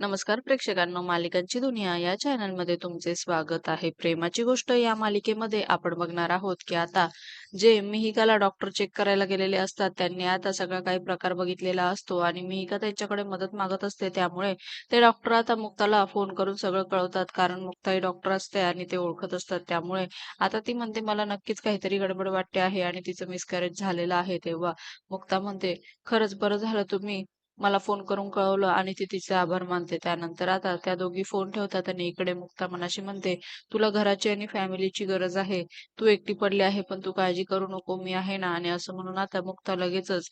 नमस्कार प्रेक्षकांनो मालिकांची दुनिया या चॅनलमध्ये तुमचे स्वागत आहे. प्रेमाची गोष्ट या मालिकेमध्ये आपण बघणार आहोत की आता जे मिहिकाला डॉक्टर चेक करायला गेलेले असतात त्यांनी आता सगळा काही प्रकार बघितलेला असतो आणि मिहिका त्यांच्याकडे मदत मागत असते. त्यामुळे ते डॉक्टर आता मुक्ताला फोन करून सगळं कळवतात. कारण मुक्ता ही डॉक्टर असते आणि ते ओळखत असतात. त्यामुळे आता ती म्हणते मला नक्कीच काहीतरी गडबड वाटते आहे आणि तिचं मिसकॅरेज झालेलं आहे. तेव्हा मुक्ता म्हणते खरंच बरं झालं तुम्ही मला फोन करून कळवलं आणि ती तिचे आभार मानते. त्यानंतर आता त्या दोघी फोन ठेवतात आणि इकडे मुक्ता मनाशी म्हणते तुला घराची आणि फॅमिलीची गरज आहे. तू एकटी पडली आहे पण तू काळजी करू नको. मी आहे ना. आणि असं म्हणून आता मुक्ता लगेचच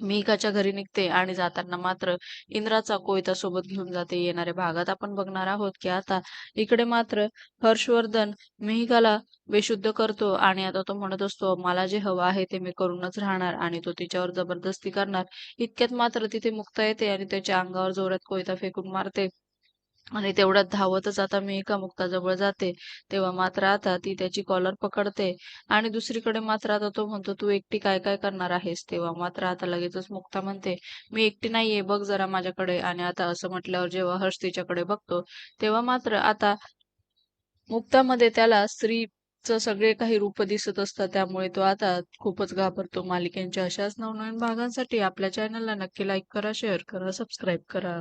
मिहिकाच्या घरी निघते आणि जाताना मात्र इंद्राचा कोयता सोबत घेऊन जाते. येणाऱ्या भागात आपण बघणार आहोत की आता इकडे मात्र हर्षवर्धन मिहिकाला बेशुद्ध करतो आणि आता तो म्हणत असतो मला जे हवं आहे ते मी करूनच राहणार आणि तो तिच्यावर जबरदस्ती करणार. इतक्यात मात्र तिथे मुक्ता येते आणि त्याच्या अंगावर जोरात कोयता फेकून मारते. आणि तेवढ्यात धावतच आता मी एका मुक्ताजवळ जाते. तेव्हा मात्र आता ती त्याची कॉलर पकडते. आणि दुसरीकडे मात्र आता तो म्हणतो तू एकटी काय काय करणार आहेस? तेव्हा मात्र आता लगेचच मुक्ता म्हणते मी एकटी नाहीये बघ जरा माझ्याकडे. आणि आता असं म्हटल्यावर जेव्हा हर्ष तिच्याकडे बघतो तेव्हा मात्र आता मुक्तामध्ये त्याला स्त्री सगळे काही रूप दिसत असतात. त्यामुळे तो आता खूपच घाबरतो. मालिकेच्या अशाच नवनवीन भागांसाठी आपल्या चॅनलला नक्की लाईक करा शेअर करा सबस्क्राईब करा.